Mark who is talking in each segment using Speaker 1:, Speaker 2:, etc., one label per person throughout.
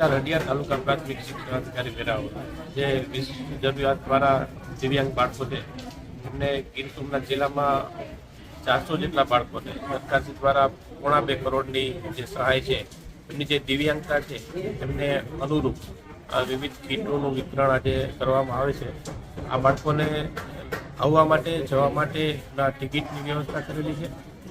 Speaker 1: વિસ્તાર હડિયા તાલુકા પ્રાથમિક શિક્ષણ અધિકારી વેરાવળ જે જરૂરિયાત દ્વારા દિવ્યાંગ બાળકો છે એમને ગીર સોમનાથ જિલ્લામાં ચારસો જેટલા બાળકોને સરકાર દ્વારા પોણા બે કરોડની જે સહાય છે, એમની જે દિવ્યાંગતા છે, એમને અનુરૂપ વિવિધ કીટોનું વિતરણ આજે કરવામાં આવે છે. આ બાળકોને આવવા માટે, જવા માટેના ટિકિટની વ્યવસ્થા કરેલી છે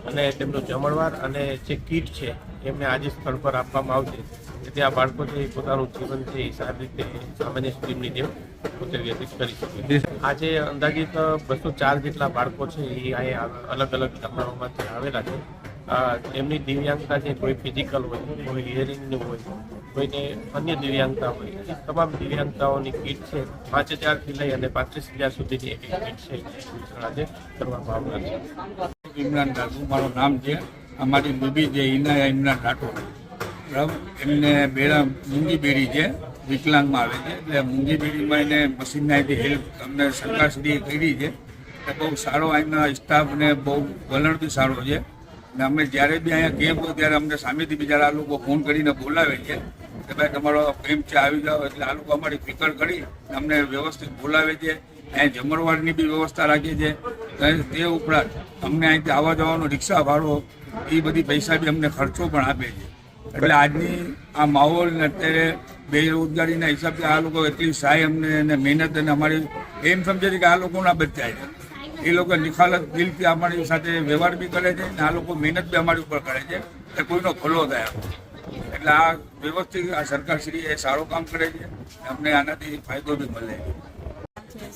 Speaker 1: અને તેમનું જમણવાર અને જે કીટ છે, એમને આજે સ્થળ પર આપવામાં આવશે. જેથી આ બાળકો એ પોતાનું જીવન છે એ સારી રીતે સામાન્ય સ્ટ્રીમની જેમ પોતે વ્યતીત કરી શકે આજે અંદાજિત બસો ચાર જેટલા બાળકો છે એ અહીંયા અલગ અલગ ગામડાઓમાંથી આવેલા છે. એમની દિવ્યાંગતા છે કોઈ ફિઝિકલ હોય, કોઈ હિયરિંગની હોય, કોઈને અન્ય દિવ્યાંગતા હોય તમામ દિવ્યાંગતાઓની કીટ છે, પાંચ હજારથી લઈ અને પાંત્રીસ હજાર સુધીની એક કીટ છે આજે કરવામાં આવનાર છે.
Speaker 2: ઇમરાન રાઠોડ મારું નામ છે. અમારી બેબી જે ઇનાયા ઇમરાન રાઠોડ. બરાબર એમને બેડા મૂંગી બેડી છે, વિકલાંગમાં આવે છે. એટલે મૂંગી બેડીમાં એને મશીનના હેલ્પ અમને સરકાર સુધી કરી છે. એટલે બહુ સારો અહીંના સ્ટાફ ને બહુ વલણ બી સારો છે. અને અમે જ્યારે બી અહીંયા કેમ્પ હોય ત્યારે અમને સામેથી બિચારા આ લોકો ફોન કરીને બોલાવે છે કે ભાઈ, તમારો કેમ્પ છે, આવી જાઓ. એટલે આ લોકો અમારી ફિકર કરી અમને વ્યવસ્થિત બોલાવે છે. અહીંયા જમણવારની બી વ્યવસ્થા રાખી છે. તે ઉપરાંત અમને અહીંથી આવવા જવાનો રિક્ષા ભાડો એ બધી પૈસા બી અમને ખર્ચો પણ આપે છે. એટલે આજની આ માહોલ ને અત્યારે બેરોજગારીના હિસાબે આ લોકો એટલી સહાય અમને અને મહેનત અને અમારી એમ સમજે છે કે આ લોકોના બચ્ચા છે. એ લોકો નિખાલત દિલથી અમારી સાથે વ્યવહાર બી કરે છે અને આ લોકો મહેનત બી અમારી ઉપર કરે છે એટલે કોઈનો ભલો થાય એટલે આ વ્યવસ્થિત આ સરકારશ્રી એ સારું કામ કરે છે અમને આનાથી ફાયદો બી મળે. છે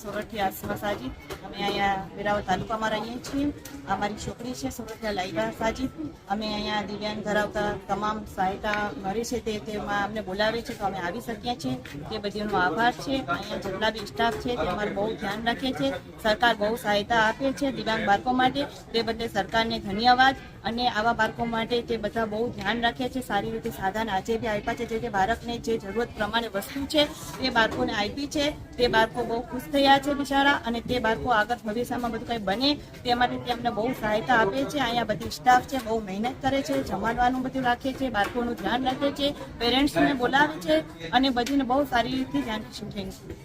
Speaker 3: સોરઠી આસમા સાજી અમે અહીંયા વેરાવળ તાલુકામાં રહીએ છીએ. અમારી છોકરી છે, સોરઠિયા લાઈબા સાજી. અમે અહીંયા દિવ્યાંગ ધરાવતા તમામ સહાયતા મળે છે તે તેમાં અમને બોલાવે છે તો અમે આવી શકીએ છીએ. તે બધીનો આભાર છે. અહીંયા જેટલા બી સ્ટાફ છે, તે અમારું બહુ ધ્યાન રાખે છે. સરકાર બહુ સહાયતા આપે છે દિવ્યાંગ બાળકો માટે. તે બદલે સરકારને ધન્યવાદ અને આવા બાળકો માટે તે બધા બહુ ધ્યાન રાખે છે. સારી રીતે સાધન આજે બી આપ્યા છે. જે બાળકને જે જરૂરત પ્રમાણે વસ્તુ છે, તે બાળકોને આપી છે. તે બાળકો બહુ ખુશ થયા છે બિચારા અને તે બાળકો આગળ ભવિષ્યમાં બધું કંઈ બને તે માટે તે અમને બહુ સહાયતા આપે છે. અહીંયા બધી સ્ટાફ છે, બહુ મહેનત કરે છે, જમાડવાનું બધું રાખે છે, બાળકોનું ધ્યાન રાખે છે પેરેન્ટ્સને બોલાવે છે અને બધીને બહુ સારી રીતે ધ્યાન થેન્ક યુ